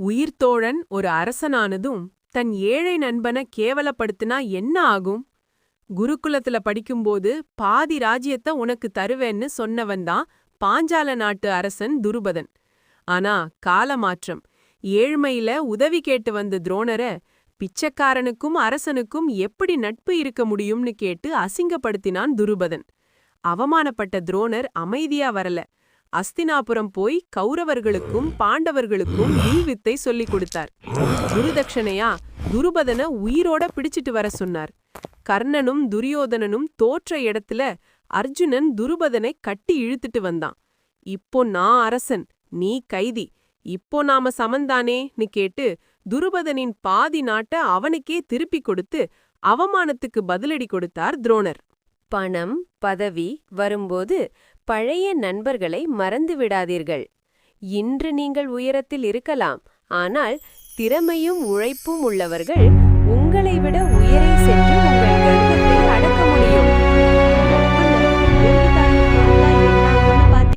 உயிர்த்தோழன் ஒரு அரசனானதும் தன் ஏழை நண்பன கேவலப்படுத்தினா என்ன ஆகும்? குருகுலத்துல படிக்கும்போது பாதி ராஜ்யத்த உனக்கு தருவேன்னு சொன்னவன்தான் பாஞ்சால நாட்டு அரசன் துருபதன். ஆனா காலமாற்றம். ஏழ்மையில உதவி கேட்டு வந்த துரோணர பிச்சைக்காரனுக்கும் அரசனுக்கும் எப்படி நட்பு இருக்க முடியும்னு கேட்டு அசிங்கப்படுத்தினான் துருபதன். அவமானப்பட்ட துரோணர் அமைதியா வரல. அஸ்தினாபுரம் போய் கௌரவர்களுக்கும் பாண்டவர்களுக்கும் வில்வித்தை சொல்லிக் கொடுத்தார். குருதட்சணையா துருபதன உயிரோட பிடிச்சிட்டு வர சொன்னார். கர்ணனும் துரியோதனனும் தோற்ற இடத்துல அர்ஜுனன் துருபதனை கட்டி இழுத்துட்டு வந்தான். இப்போ நான் அரசன் நீ கைதி இப்போ நாம சமந்தானேன்னு கேட்டு துருபதனின் பாதி நாட்ட அவனுக்கே திருப்பிக் கொடுத்து அவமானத்துக்கு பதிலடி கொடுத்தார் துரோணர். பணம் பதவி வரும்போது பழைய நண்பர்களை மறந்து விடாதீர்கள். இன்று நீங்கள் உயரத்தில் இருக்கலாம் ஆனால் திறமையும் உழைப்பும் உள்ளவர்கள் உங்களை விட உயரே சென்று